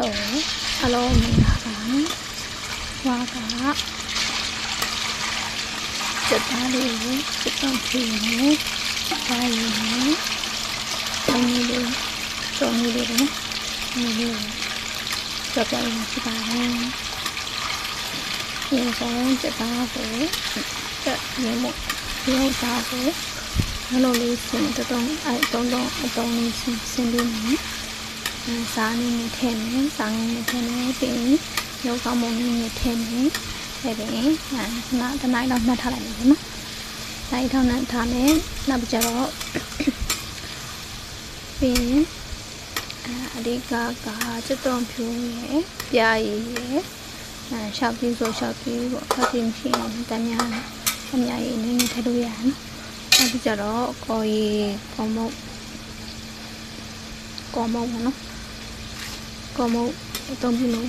လိုအလုံးမင်္ဂလာပါဝါကစက်သားလေးကိုစက်တော့ဖြေနေဒါရီနေအမီလေးစုံလေးလေးနော်အမီလေးကြောက်ကြရဖြစ်ပါတယ်ဒီဆောင်စက်သားကိုစက်ရေမို့ဒီဥစ္စာကိုဘလို့လေးစင်တုံးအဲတုံးတုံးအတုံးလေးစင်စင်ပြီးနေ စားနေနေထဲနေစားနေနေထဲနေပြီးရုပ်ကောင်းမုံနေနေထဲနေအဲ့ဒါရင်နာတနိုင်တော့မှတ်ထားလိုက်မယ်နော်နိုင်ထောင်းနဲ့ထားမယ်နောက်ပြီးကြတော့ပြီးရင်အဓိကကစက်တုံးဖြူရဲ့ပြာရည်ရဲ့အဲရှောက်ပြီးဆိုရှောက်ပြီးပေါ့ဖတ်ပြီးမရှိရင်တမ်းများအများကြီးနေနေထည့်လို့ရတယ်နော်နောက်ပြီးကြတော့ကော်ရီကော်မုတ်ကော်မုတ်ပေါ့နော် ကော်မုတ်အသုံးပြုလို့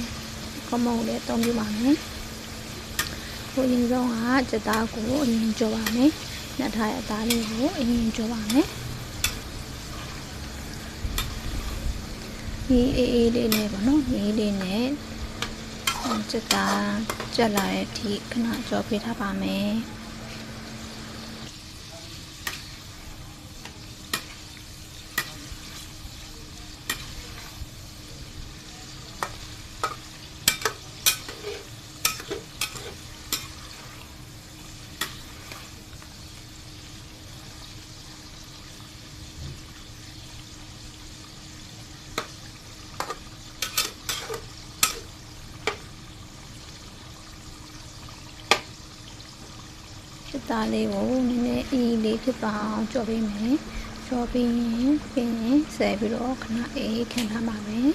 ကော်မုတ်လည်းအသုံးပြုပါမယ်ကိုအရင်ဆုံးကစက်သားကိုအရင်ကြောပါမယ်နှစ်ထားရဲ့အသားလေးကိုအရင်ကြောပါမယ်ဒီအေးအေးလေးနဲ့ပေါ့နော်ဒီအေးလေးနဲ့စက်သားကြက်လာတဲ့အထိခဏကြောပေးထားပါမယ် စစ်သားလေးကိုနည်းနည်းအီးလေးဖြစ်သွားအောင်ကြော်ပေးမယ်ကြော်ပြီးရင်ပြီးရင်ဆဲပြီးတော့ခဏအေးခံထားပါမယ်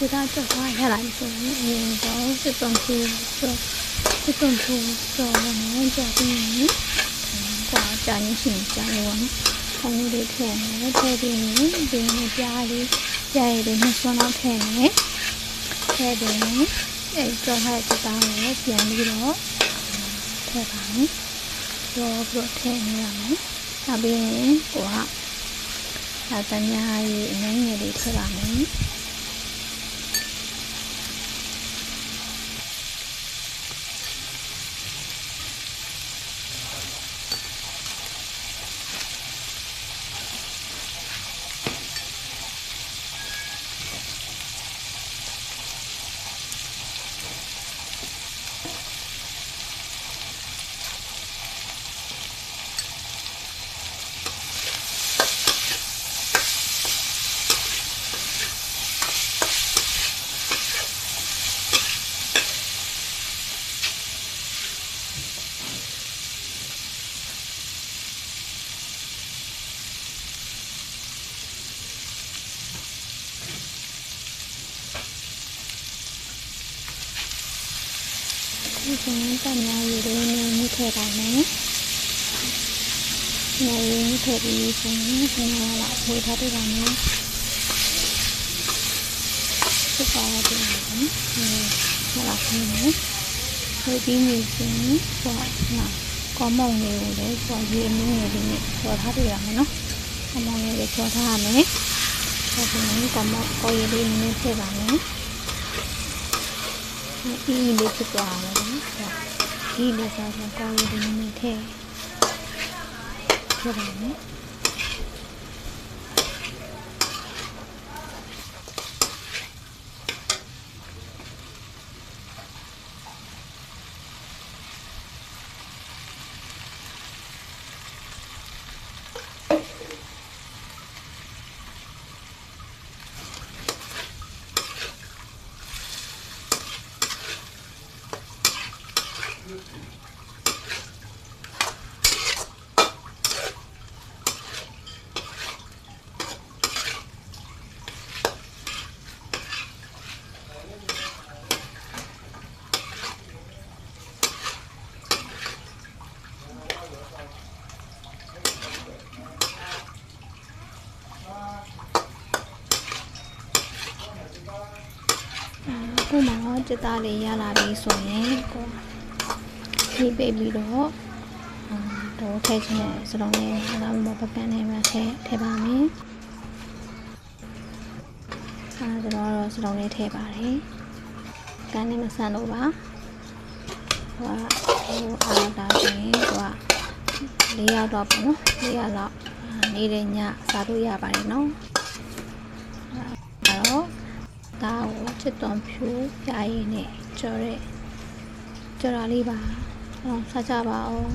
ဒီကကြော်သွားရလာပြီဆိုရင်အရင်တော့စစ်တုံးဖြူဆိုစစ်တုံးဖြူဆိုတော့ကြော်ပြီးရင်ကွာကြာရင်ရှင်ကြာလို့ပေါ့နော်။ခေါင်းလေးထည့်မယ်ထည့်ပြီးရင်ဒီနေ့ပြားလေးပြားရည်လေးနှစ်စွန်းလောက်ထည့်မယ်။ထည့်ပြီးရင်အဲကြော်ထားတဲ့တောင်းကိုပြန်ပြီးတော့ထည့်ပါမယ်။ကြော်ပြီးတော့ထည့်နေရမယ်။နောက်ပြီးရင်ကိုကအဲတညာရီအငိမ့်ငယ်လေးထည့်ပါမယ်။ ဒီကနေ့တညာရည်လေးနဲ့မြစ်ထည့်ပါမယ်။ညာရည်မြစ်ထည့်ပြီးဆိုရင်ဒီမှာလာဝေးထားပြပါမယ်။စစ်ပါရတယ်နော်။ဟိုလာခင်းမယ်။ဒီပြီးနေစဉ်ဟိုနာကောမုံလေးကိုလည်းဟိုရေအမင်းငယ်လေးနဲ့ကျော်ထားပြရမယ်နော်။ကောမုံလေးကိုကျော်ထားရမယ်။ဒါဆိုရင်ကောမုံကိုရည်လေးနည်းထည့်ပါမယ်။ ဒီလေးဖြစ်သွားတယ်နော်ဒီလေးစားဆိုကောင်း တော့စက်သားလေးရလာပြီဆိုရင်ကိုဒီပိတ်ပြီးတော့တော့ထည့်ခြင်းနဲ့စလုံးလေးလာမပကန်းနဲ့မှထည့်ထည့်ပါမယ်အဲဒါတော့စလုံးလေးထည့်ပါတယ်ကန်းနဲ့မဆန်လို့ပါဟိုဟိုအားတာဆိုရင်ဟိုက၄ရောက်တော့ပေါ့နော်၄ရောက်တော့နေတဲ့ညစားလို့ရပါတယ်နော်အဲတော့ ဒါကိုချစ်သွန်ဖြူပြားရည်နဲ့ကြော်ရဲကြော်တာလေးပါအောင်စားကြပါအောင်